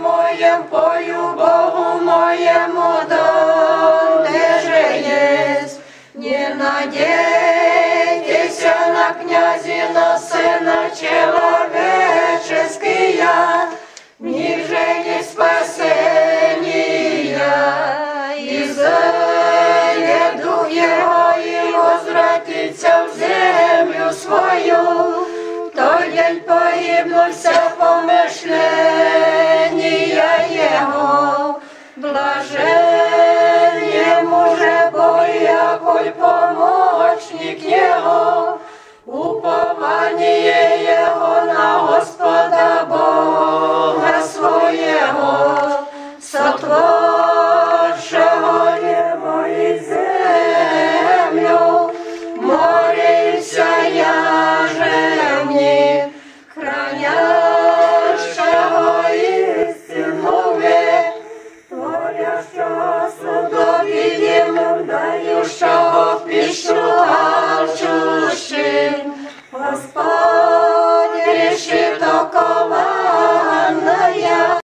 моем пою Богу моему донде же есть. Не надейтесь на князя, на сына человеческия, ниже не спасения. И зайде дух его и возвратится в землю свою. Той день погибну Праведник Його, упование Його на Господа Бога своєго, сотворшого небо і землю, морився я жемні, хранящого і синове, творящого судові йому дающого пішу.